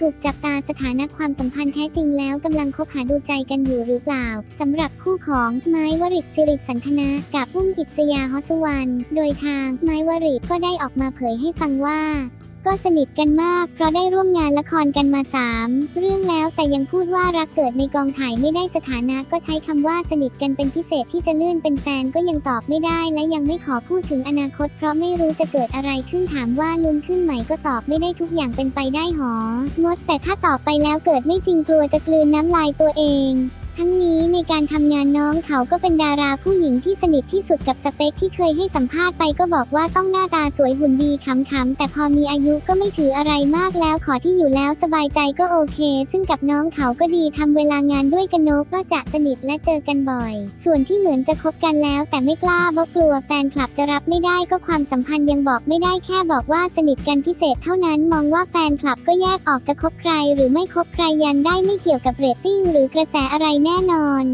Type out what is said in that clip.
ถูกจับตาสถานะความสัมพันธ์แท้จริงแล้วกำลังคบหาดูใจกันอยู่หรือเปล่าสำหรับคู่ของไม้วริศสิริสันทนะกับอุ้มอิสยาฮอสุวรรณโดยทางไม้วริศก็ได้ออกมาเผยให้ฟังว่า ก็สนิทกันมาก เพราะได้ร่วมงานละครกันมาสามเรื่องแล้วแต่ยังพูดว่ารักเกิดในกองถ่ายไม่ได้สถานะก็ใช้คำว่าสนิทกันเป็นพิเศษที่จะเลื่อนเป็นแฟนก็ยังตอบไม่ได้ และยังไม่ขอพูดถึงอนาคต เพราะไม่รู้จะเกิดอะไรขึ้นถามว่าลุ้นขึ้นไหมก็ตอบไม่ได้ทุกอย่างเป็นไปได้หองดแต่ถ้าตอบไปแล้วเกิดไม่จริงกลัวจะกลืนน้ำลายตัวเอง ทั้งนี้ในการทำงานน้องเขาก็เป็นดาราผู้หญิงที่สนิทที่สุดกับสเปคที่เคยให้สัมภาษณ์ไปก็บอกว่าต้องหน้าตาสวยหุ่นดีขำๆแต่พอมีอายุก็ไม่ถืออะไรมากแล้วขอที่อยู่แล้วสบายใจก็โอเค ซึ่งกับน้องเขาก็ดีทำเวลางานด้วยกันนกก็จะสนิทและเจอกันบ่อย ส่วนที่เหมือนจะคบกันแล้วแต่ไม่กล้าเพราะกลัวแฟนคลับจะรับไม่ได้ก็ความสัมพันธ์ยังบอกไม่ได้แค่บอกว่าสนิทกันพิเศษเท่านั้นมองว่าแฟนคลับก็แยกออกจะคบใคร หรือไม่คบใครยันได้ไม่เกี่ยวกับเรตติ้งหรือกระแสอะไรแน่นอน